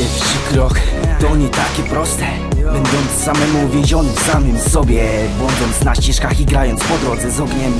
Pierwszy krok to nie takie proste Będąc samemu uwięzionym samym sobie. Błądząc na ścieżkach i grając po drodze z ogniem.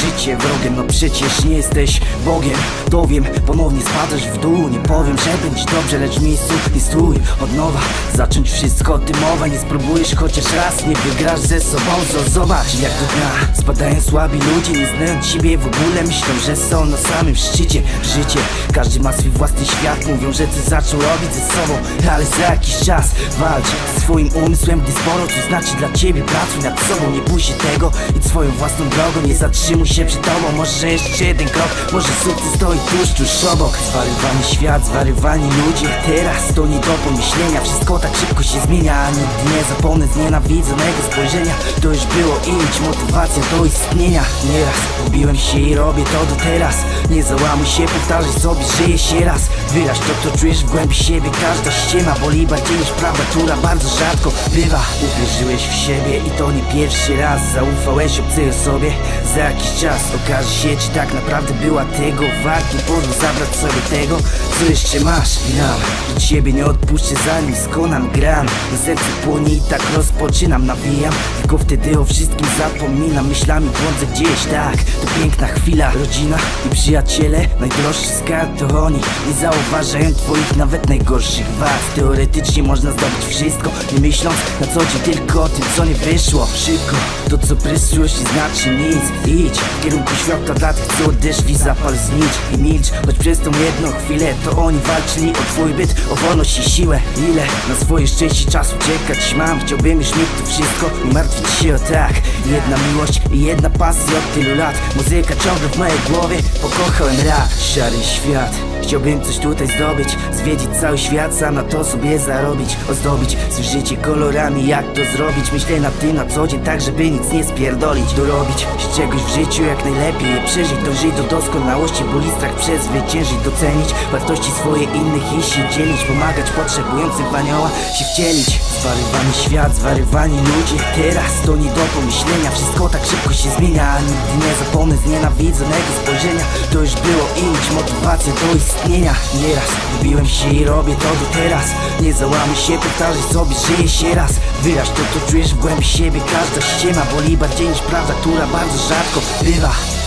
Życie wrogiem, no przecież nie jesteś Bogiem. To wiem, ponownie spadasz w dół. Nie powiem, że będzie dobrze, lecz w miejscu nie stój Od nowa, zacząć wszystko o tym mowa Nie spróbujesz chociaż raz, nie wygrasz ze sobą. Zo- Zobacz jak do dna spadają słabi ludzie. Nie znając siebie w ogóle myślą, że są na samym szczycie. Życie, każdy ma swój własny świat. Mówią, że coś zaczął robić ze sobą. Ale za jakiś czas walcz swoim umysłem Gdy sporo coś znaczy dla ciebie Pracuj nad sobą, nie bój się tego Idź swoją własną drogą, nie zatrzymuj się przed tobą. Może jeszcze jeden krok, może sukces stoi tuż, tuż obok. Zwariowany świat, zwariowani ludzie. Teraz to nie do pomyślenia. Wszystko tak szybko się zmienia. Nigdy nie zapomnę znienawidzonego spojrzenia. To już było i mieć motywacja do istnienia. Nieraz gubiłem się i robię to do teraz. Nie załamuj się, powtarzaj sobie, żyje się raz. Wyraź to, co czujesz w głębi siebie. Każda ściema boli bardziej niż prawda, która bardzo rzadko bywa Uwierzyłeś w siebie i to nie pierwszy raz. Zaufałeś obcej osobie Za jakiś czas okaże się, czy tak naprawdę była tego wart. Nie pozwól zabrać sobie tego, co jeszcze masz. Gram, do ciebie nie odpuszczę zanim skonam gram. Na serce płonie i tak rozpoczynam, nawijam. Tylko wtedy o wszystkim zapominam. Myślami błądzę gdzieś, tak. To piękna chwila, rodzina i przyjaciele. Najdroższy skarb to oni. Nie zauważają twoich nawet najgorszych wad. Teoretycznie można zdobyć wszystko. Nie myśląc na co dzień tylko o tym co nie wyszło. Szybko, to co przyszłość nie znaczy nic. Idź w kierunku światła dla tych co odeszli Zapal znicz i milcz. Choć przez tą jedną chwilę to oni walczyli o twój byt O wolność i siłę. Ile na swoje szczęście czasu czekać mam? Chciałbym już mieć to wszystko Nie martwić się o tak. Jedna miłość i jedna pasja od tylu lat. Muzyka ciągle w mojej głowie Pokochałem rap. Szary świat Chciałbym coś tutaj zdobyć Zwiedzić cały świat, sam na to sobie zarobić Ozdobić. Swe życie kolorami, jak to zrobić? Myślę nad tym na co dzień, tak żeby nic nie spierdolić. Dorobić z czegoś w życiu jak najlepiej przeżyć Dążyć do doskonałości, boli strach przezwyciężyć Docenić wartości swoje innych i się dzielić Pomagać potrzebującym w anioła się wcielić. Zwariowany świat, zwariowani ludzie Teraz to nie do pomyślenia. Wszystko tak szybko się zmienia Nigdy nie zapomnę znienawidzonego spojrzenia. To już było i mieć motywację do istnienia Nieraz. Lubiłem się i robię to do teraz. Nie załamuj się, powtarzaj sobie, żyje się raz. Wyraź to, co czujesz w głębi siebie. Każda ściema boli bardziej niż prawda, która bardzo rzadko bywa